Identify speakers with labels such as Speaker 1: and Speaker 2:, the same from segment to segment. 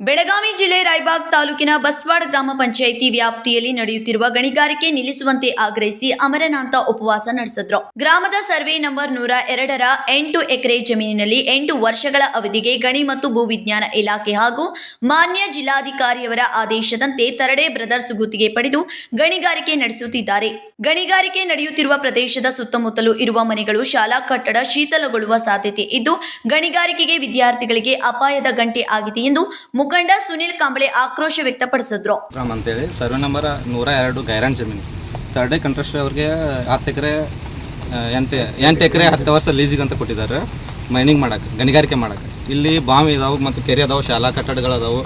Speaker 1: ಬೆಳಗಾವಿ ಜಿಲ್ಲೆ ರಾಯಬಾಗ್ ತಾಲೂಕಿನ ಬಸ್ವಾಡ ಗ್ರಾಮ ಪಂಚಾಯಿತಿ ವ್ಯಾಪ್ತಿಯಲ್ಲಿ ನಡೆಯುತ್ತಿರುವ ಗಣಿಗಾರಿಕೆ ನಿಲ್ಲಿಸುವಂತೆ ಆಗ್ರಹಿಸಿ ಅಮರನಾಥ ಉಪವಾಸ ನಡೆಸಿದ್ರು. ಗ್ರಾಮದ ಸರ್ವೆ ನಂಬರ್ ನೂರ ಎರಡರ ಎಂಟು ಎಕರೆ ಜಮೀನಿನಲ್ಲಿ ಎಂಟು ವರ್ಷಗಳ ಅವಧಿಗೆ ಗಣಿ ಮತ್ತು ಭೂವಿಜ್ಞಾನ ಇಲಾಖೆ ಹಾಗೂ ಮಾನ್ಯ ಜಿಲ್ಲಾಧಿಕಾರಿಯವರ ಆದೇಶದಂತೆ ತರಡೆ ಬ್ರದರ್ಸ್ ಗುತ್ತಿಗೆ ಪಡೆದು ಗಣಿಗಾರಿಕೆ ನಡೆಸುತ್ತಿದ್ದಾರೆ. ಗಣಿಗಾರಿಕೆ ನಡೆಯುತ್ತಿರುವ ಪ್ರದೇಶದ ಸುತ್ತಮುತ್ತಲೂ ಇರುವ ಮನೆಗಳು, ಶಾಲಾ ಕಟ್ಟಡ ಶೀತಲಗೊಳ್ಳುವ ಸಾಧ್ಯತೆ ಇದ್ದು, ಗಣಿಗಾರಿಕೆಗೆ ವಿದ್ಯಾರ್ಥಿಗಳಿಗೆ ಅಪಾಯದ ಗಂಟೆ ಆಗಿದೆ ಎಂದು ಮುಖಂಡ ಸುನಿಲ್ ಕಾಂಬಳೆ ಆಕ್ರೋಶ ವ್ಯಕ್ತಪಡಿಸಿದ್ರು.
Speaker 2: ಅಂತೇಳಿ. ಸರ್ವೆ ನಂಬರ್ ನೂರ ಎರಡು ಗೈರಾನ್ ಜಮೀನು. ಥರ್ಡ್ ಡೇ ಕಂಟ್ರಸ್ಟ್ ಅವ್ರಿಗೆ ಹತ್ತು ಎಕರೆ ಎಂಟು ಎಂಟು ಎಕರೆ, ಹತ್ತು ವರ್ಷ ಲೀಸಿಗೆ ಅಂತ ಕೊಟ್ಟಿದ್ದಾರೆ. ಮೈನಿಂಗ್ ಮಾಡಕ್ಕೆ ಗಣಿಗಾರಿಕೆ ಮಾಡಕ್ಕೆ ಇಲ್ಲಿ ಬಾವಿ ಇದಾವೆ ಮತ್ತು ಕೆರೆ ಅದಾವೆ ಶಾಲಾ ಕಟ್ಟಡಗಳು ಅದಾವೆ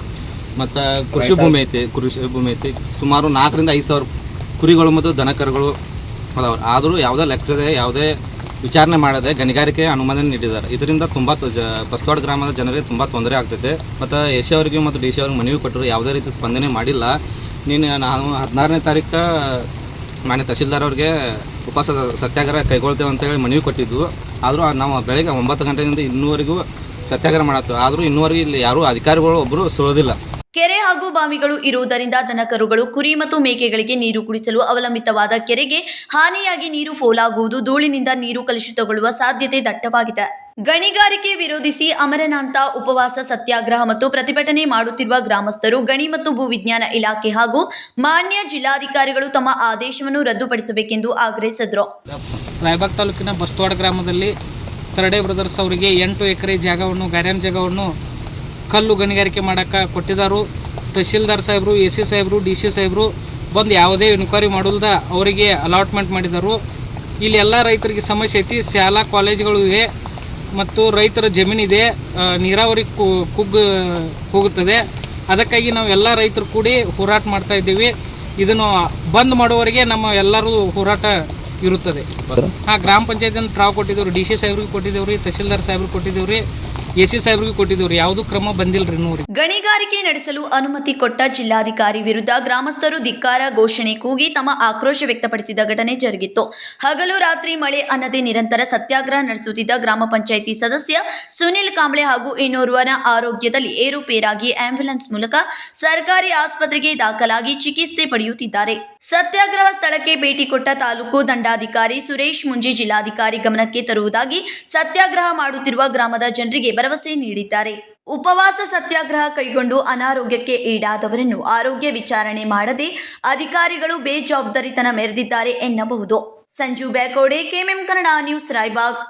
Speaker 2: ಮತ್ತು ಕೃಷಿ ಭೂಮಿ ಐತಿ. ಕೃಷಿ ಭೂಮಿ ಐತಿ. ಸುಮಾರು ನಾಲ್ಕರಿಂದ ಐದು ಸಾವಿರ ಕುರಿಗಳು ಮತ್ತು ದನಕರುಗಳು ಅದಾವೆ ಆದರೂ ಯಾವುದೇ ಲೆಕ್ಕದೆ ಯಾವುದೇ ವಿಚಾರಣೆ ಮಾಡದೆ ಗಣಿಗಾರಿಕೆ ಅನುಮೋದನೆ ನೀಡಿದ್ದಾರೆ. ಇದರಿಂದ ತುಂಬ ಬಸ್ತವಾಡ ಗ್ರಾಮದ ಜನರಿಗೆ ತುಂಬ ತೊಂದರೆ ಆಗ್ತೈತೆ. ಮತ್ತು ಎಸ್ ಅವರಿಗೆ ಮತ್ತು ಡಿ ಸಿ ಅವ್ರಿಗೆ ಮನವಿ ಕೊಟ್ಟರು, ಯಾವುದೇ ರೀತಿ ಸ್ಪಂದನೆ ಮಾಡಿಲ್ಲ. ನೀನು ನಾವು ಹದಿನಾರನೇ ತಾರೀಕು ಮಾನ್ಯ ತಹಶೀಲ್ದಾರ್ ಅವ್ರಿಗೆ ಉಪವಾಸ ಸತ್ಯಾಗ್ರಹ ಕೈಗೊಳ್ತೇವೆ ಅಂತೇಳಿ ಮನವಿ ಕೊಟ್ಟಿದ್ವು ಆದರೂ ನಾವು ಬೆಳಗ್ಗೆ ಒಂಬತ್ತು ಗಂಟೆಯಿಂದ ಇನ್ನೂವರೆಗೂ ಸತ್ಯಾಗ್ರಹ ಮಾಡತ್ತು. ಆದರೂ ಇನ್ನೂವರೆಗೂ ಇಲ್ಲಿ ಯಾರೂ ಅಧಿಕಾರಿಗಳು ಒಬ್ಬರು ಸುಳೋದಿಲ್ಲ.
Speaker 1: ಹಾಗೂ ಬಾವಿಗಳು ಇರುವುದರಿಂದ ದನಕರುಗಳು ಕುರಿ ಮತ್ತು ಮೇಕೆಗಳಿಗೆ ನೀರು ಕುಡಿಸಲು ಅವಲಂಬಿತವಾದ ಕೆರೆಗೆ ಹಾನಿಯಾಗಿ ನೀರು ಫೋಲಾಗುವುದು, ಧೂಳಿನಿಂದ ನೀರು ಕಲುಷಿತಗೊಳ್ಳುವ ಸಾಧ್ಯತೆ ದಟ್ಟವಾಗಿದೆ. ಗಣಿಗಾರಿಕೆ ವಿರೋಧಿಸಿ ಅಮರನಾಂತ ಉಪವಾಸ, ಸತ್ಯಾಗ್ರಹ ಮತ್ತು ಪ್ರತಿಭಟನೆ ಮಾಡುತ್ತಿರುವ ಗ್ರಾಮಸ್ಥರು ಗಣಿ ಮತ್ತು ಭೂವಿಜ್ಞಾನ ಇಲಾಖೆ ಹಾಗೂ ಮಾನ್ಯ ಜಿಲ್ಲಾಧಿಕಾರಿಗಳು ತಮ್ಮ ಆದೇಶವನ್ನು ರದ್ದುಪಡಿಸಬೇಕೆಂದು ಆಗ್ರಹಿಸಿದರು.
Speaker 3: ರಾಯಬಾಗ್ ತಾಲೂಕಿನ ಬಸ್ತವಾಡ ಗ್ರಾಮದಲ್ಲಿ ತರಡೆ ಬ್ರದರ್ಸ್ ಅವರಿಗೆ ಎಂಟು ಎಕರೆ ಜಾಗವನ್ನು ಗಾರ್ಯಾನ್ ಜಾಗವನ್ನು ಕಲ್ಲು ಗಣಿಗಾರಿಕೆ ಮಾಡೋಕ್ಕೆ ಕೊಟ್ಟಿದ್ದಾರು. ತಹಶೀಲ್ದಾರ್ ಸಾಹೇಬರು ಎ ಸಿ ಸಾಹೇಬರು ಡಿ ಸಿ ಸಾಹೇಬರು ಬಂದು ಯಾವುದೇ ಎನ್ಕ್ವೈರಿ ಮಾಡಲ್ದ ಅವರಿಗೆ ಅಲಾಟ್ಮೆಂಟ್ ಮಾಡಿದರು. ಇಲ್ಲಿ ಎಲ್ಲ ರೈತರಿಗೆ ಸಮಸ್ಯೆ ಐತಿ. ಶಾಲಾ ಕಾಲೇಜುಗಳು ಇವೆ ಮತ್ತು ರೈತರ ಜಮೀನಿದೆ ನೀರಾವರಿ ಕುಗ್ಗು ಹೋಗುತ್ತದೆ. ಅದಕ್ಕಾಗಿ ನಾವು ಎಲ್ಲ ರೈತರು ಕೂಡಿ ಹೋರಾಟ ಮಾಡ್ತಾ ಇದ್ದೀವಿ. ಇದನ್ನು ಬಂದ್ ಮಾಡುವವರೆಗೆ ನಮ್ಮ ಎಲ್ಲರೂ ಹೋರಾಟ ಇರುತ್ತದೆ. ಹಾಂ ಗ್ರಾಮ ಪಂಚಾಯತಿನ ಟ್ರಾವ್ ಕೊಟ್ಟಿದ್ದೇವ್ರಿ. ಡಿ ಸಿ ಸಾಹೇಬ್ರಿಗೆ ಕೊಟ್ಟಿದ್ದೇವ್ರಿ ತಹಶೀಲ್ದಾರ್ ಸಾಹೇಬ್ರಿಗೆ ಕೊಟ್ಟಿದ್ದೇವ್ರಿ. ಯಾವುದು ಕ್ರಮ ನೋಡ್ರಿ
Speaker 1: ಗಣಿಗಾರಿಕೆ ನಡೆಸಲು ಅನುಮತಿ ಕೊಟ್ಟ ಜಿಲ್ಲಾಧಿಕಾರಿ ವಿರುದ್ಧ ಗ್ರಾಮಸ್ಥರು ಧಿಕ್ಕಾರ ಘೋಷಣೆ ಕೂಗಿ ತಮ್ಮ ಆಕ್ರೋಶ ವ್ಯಕ್ತಪಡಿಸಿದ ಘಟನೆ ಜರುಗಿತ್ತು. ಹಗಲು ರಾತ್ರಿ ಮಳೆ ಅನ್ನದೆ ನಿರಂತರ ಸತ್ಯಾಗ್ರಹ ನಡೆಸುತ್ತಿದ್ದ ಗ್ರಾಮ ಪಂಚಾಯಿತಿ ಸದಸ್ಯ ಸುನಿಲ್ ಕಾಂಬ್ಳೆ ಹಾಗೂ ಇನ್ನೋರ್ವನ ಆರೋಗ್ಯದಲ್ಲಿ ಏರುಪೇರಾಗಿ ಆಂಬ್ಯುಲೆನ್ಸ್ ಮೂಲಕ ಸರ್ಕಾರಿ ಆಸ್ಪತ್ರೆಗೆ ದಾಖಲಾಗಿ ಚಿಕಿತ್ಸೆ ಪಡೆಯುತ್ತಿದ್ದಾರೆ. ಸತ್ಯಾಗ್ರಹ ಸ್ಥಳಕ್ಕೆ ಭೇಟಿ ಕೊಟ್ಟ ತಾಲೂಕು ದಂಡಾಧಿಕಾರಿ ಸುರೇಶ್ ಮುಂಜಿ ಜಿಲ್ಲಾಧಿಕಾರಿ ಗಮನಕ್ಕೆ ತರುವುದಾಗಿ ಸತ್ಯಾಗ್ರಹ ಮಾಡುತ್ತಿರುವ ಗ್ರಾಮದ ಜನರಿಗೆ ಭರವಸೆ ನೀಡಿದ್ದಾರೆ. ಉಪವಾಸ ಸತ್ಯಾಗ್ರಹ ಕೈಗೊಂಡು ಅನಾರೋಗ್ಯಕ್ಕೆ ಈಡಾದವರನ್ನು ಆರೋಗ್ಯ ವಿಚಾರಣೆ ಮಾಡದೆ ಅಧಿಕಾರಿಗಳು ಬೇಜವಾಬ್ದಾರಿತನ ಮೆರೆದಿದ್ದಾರೆ ಎನ್ನಬಹುದು. Sanju Byakode, K M M Kannada news Raybag.